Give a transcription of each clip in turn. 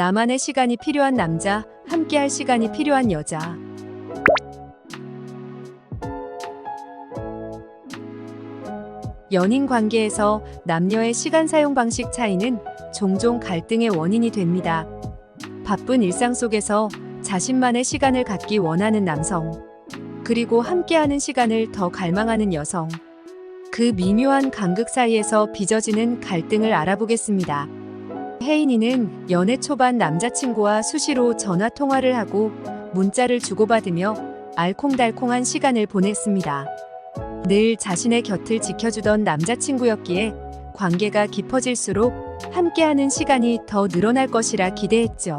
나만의 시간이 필요한 남자, 함께할 시간이 필요한 여자. 연인 관계에서 남녀의 시간 사용 방식 차이는 종종 갈등의 원인이 됩니다. 바쁜 일상 속에서 자신만의 시간을 갖기 원하는 남성, 그리고 함께하는 시간을 더 갈망하는 여성. 그 미묘한 간극 사이에서 빚어지는 갈등을 알아보겠습니다. 혜인이는 연애 초반 남자친구와 수시로 전화 통화를 하고 문자를 주고받으며 알콩달콩한 시간을 보냈습니다. 늘 자신의 곁을 지켜주던 남자친구였기에 관계가 깊어질수록 함께하는 시간이 더 늘어날 것이라 기대했죠.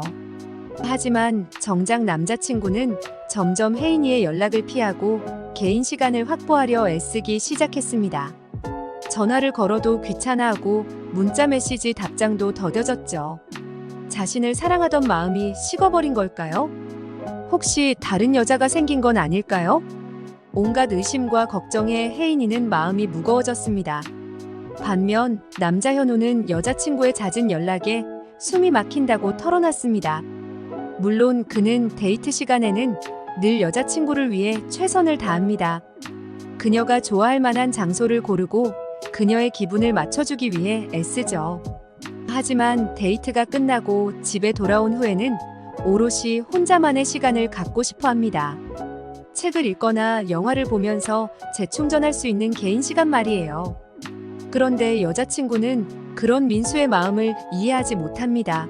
하지만 정작 남자친구는 점점 혜인이의 연락을 피하고 개인 시간을 확보하려 애쓰기 시작했습니다. 전화를 걸어도 귀찮아하고 문자 메시지 답장도 더뎌졌죠. 자신을 사랑하던 마음이 식어버린 걸까요? 혹시 다른 여자가 생긴 건 아닐까요? 온갖 의심과 걱정에 혜인이는 마음이 무거워졌습니다. 반면 남자 현우는 여자친구의 잦은 연락에 숨이 막힌다고 털어놨습니다. 물론 그는 데이트 시간에는 늘 여자친구를 위해 최선을 다합니다. 그녀가 좋아할 만한 장소를 고르고 그녀의 기분을 맞춰주기 위해 애쓰죠. 하지만 데이트가 끝나고 집에 돌아온 후에는 오롯이 혼자만의 시간을 갖고 싶어 합니다. 책을 읽거나 영화를 보면서 재충전할 수 있는 개인 시간 말이에요. 그런데 여자친구는 그런 민수의 마음을 이해하지 못합니다.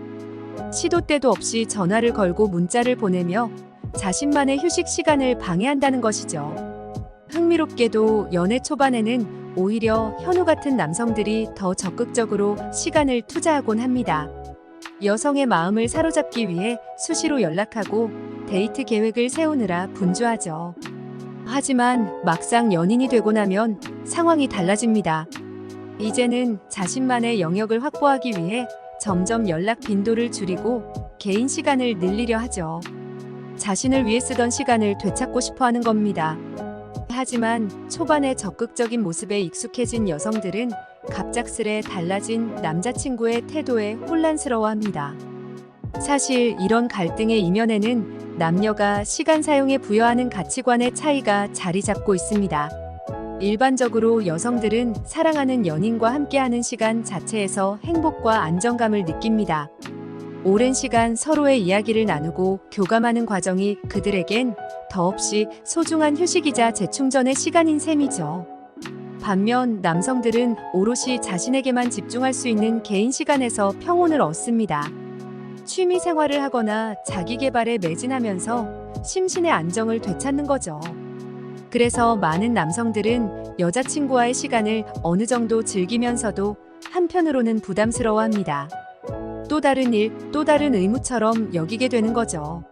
시도 때도 없이 전화를 걸고 문자를 보내며 자신만의 휴식 시간을 방해한다는 것이죠. 흥미롭게도 연애 초반에는 오히려 현우 같은 남성들이 더 적극적으로 시간을 투자하곤 합니다. 여성의 마음을 사로잡기 위해 수시로 연락하고 데이트 계획을 세우느라 분주하죠. 하지만 막상 연인이 되고 나면 상황이 달라집니다. 이제는 자신만의 영역을 확보하기 위해 점점 연락 빈도를 줄이고 개인 시간을 늘리려 하죠. 자신을 위해 쓰던 시간을 되찾고 싶어 하는 겁니다. 하지만 초반에 적극적인 모습에 익숙해진 여성들은 갑작스레 달라진 남자친구의 태도에 혼란스러워합니다. 사실 이런 갈등의 이면에는 남녀가 시간 사용에 부여하는 가치관의 차이가 자리 잡고 있습니다. 일반적으로 여성들은 사랑하는 연인과 함께하는 시간 자체에서 행복과 안정감을 느낍니다. 오랜 시간 서로의 이야기를 나누고 교감하는 과정이 그들에겐 더없이 소중한 휴식이자 재충전의 시간인 셈이죠. 반면 남성들은 오롯이 자신에게만 집중할 수 있는 개인 시간에서 평온을 얻습니다. 취미 생활을 하거나 자기 개발에 매진하면서 심신의 안정을 되찾는 거죠. 그래서 많은 남성들은 여자친구와의 시간을 어느 정도 즐기면서도 한편으로는 부담스러워 합니다. 또 다른 일, 또 다른 의무처럼 여기게 되는 거죠.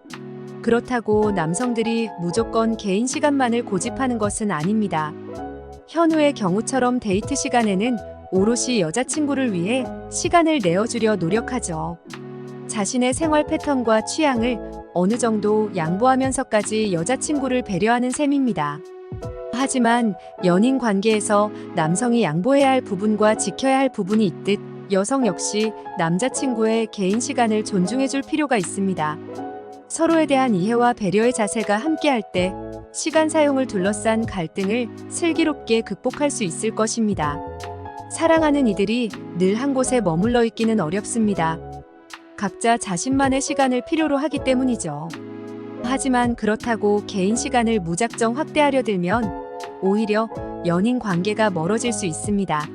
그렇다고 남성들이 무조건 개인 시간만을 고집하는 것은 아닙니다. 현우의 경우처럼 데이트 시간에는 오롯이 여자친구를 위해 시간을 내어주려 노력하죠. 자신의 생활 패턴과 취향을 어느 정도 양보하면서까지 여자친구를 배려하는 셈입니다. 하지만 연인 관계에서 남성이 양보해야 할 부분과 지켜야 할 부분이 있듯 여성 역시 남자친구의 개인 시간을 존중해줄 필요가 있습니다. 서로에 대한 이해와 배려의 자세가 함께할 때 시간 사용을 둘러싼 갈등을 슬기롭게 극복할 수 있을 것입니다. 사랑하는 이들이 늘 한 곳에 머물러 있기는 어렵습니다. 각자 자신만의 시간을 필요로 하기 때문이죠. 하지만 그렇다고 개인 시간을 무작정 확대하려 들면 오히려 연인 관계가 멀어질 수 있습니다.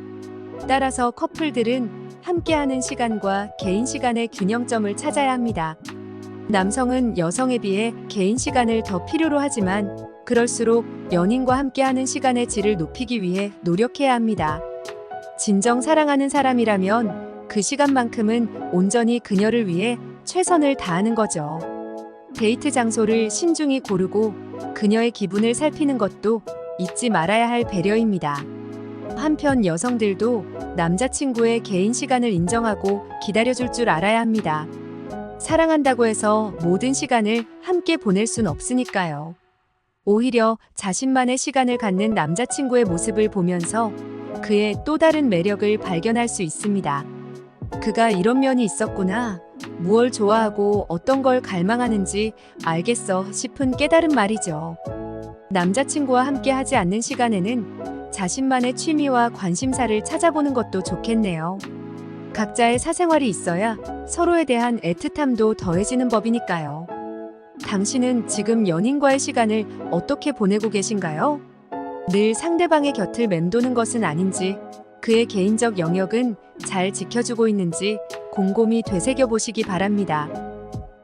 따라서 커플들은 함께하는 시간과 개인 시간의 균형점을 찾아야 합니다. 남성은 여성에 비해 개인 시간을 더 필요로 하지만 그럴수록 연인과 함께하는 시간의 질을 높이기 위해 노력해야 합니다. 진정 사랑하는 사람이라면 그 시간만큼은 온전히 그녀를 위해 최선을 다하는 거죠. 데이트 장소를 신중히 고르고 그녀의 기분을 살피는 것도 잊지 말아야 할 배려입니다. 한편 여성들도 남자친구의 개인 시간을 인정하고 기다려줄 줄 알아야 합니다. 사랑한다고 해서 모든 시간을 함께 보낼 순 없으니까요. 오히려 자신만의 시간을 갖는 남자친구의 모습을 보면서 그의 또 다른 매력을 발견할 수 있습니다. 그가 이런 면이 있었구나 무얼 좋아하고 어떤 걸 갈망하는지 알겠어 싶은 깨달은 말이죠. 남자친구와 함께 하지 않는 시간에는 자신만의 취미와 관심사를 찾아보는 것도 좋겠네요. 각자의 사생활이 있어야 서로에 대한 애틋함도 더해지는 법이니까요. 당신은 지금 연인과의 시간을 어떻게 보내고 계신가요? 늘 상대방의 곁을 맴도는 것은 아닌지, 그의 개인적 영역은 잘 지켜주고 있는지 곰곰이 되새겨 보시기 바랍니다.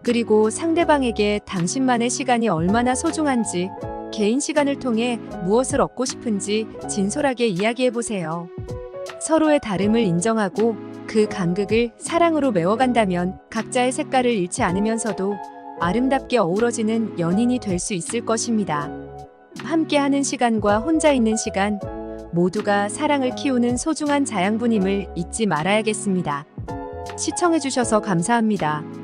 그리고 상대방에게 당신만의 시간이 얼마나 소중한지, 개인 시간을 통해 무엇을 얻고 싶은지 진솔하게 이야기해 보세요. 서로의 다름을 인정하고 그 간극을 사랑으로 메워간다면 각자의 색깔을 잃지 않으면서도 아름답게 어우러지는 연인이 될 수 있을 것입니다. 함께하는 시간과 혼자 있는 시간, 모두가 사랑을 키우는 소중한 자양분임을 잊지 말아야겠습니다. 시청해주셔서 감사합니다.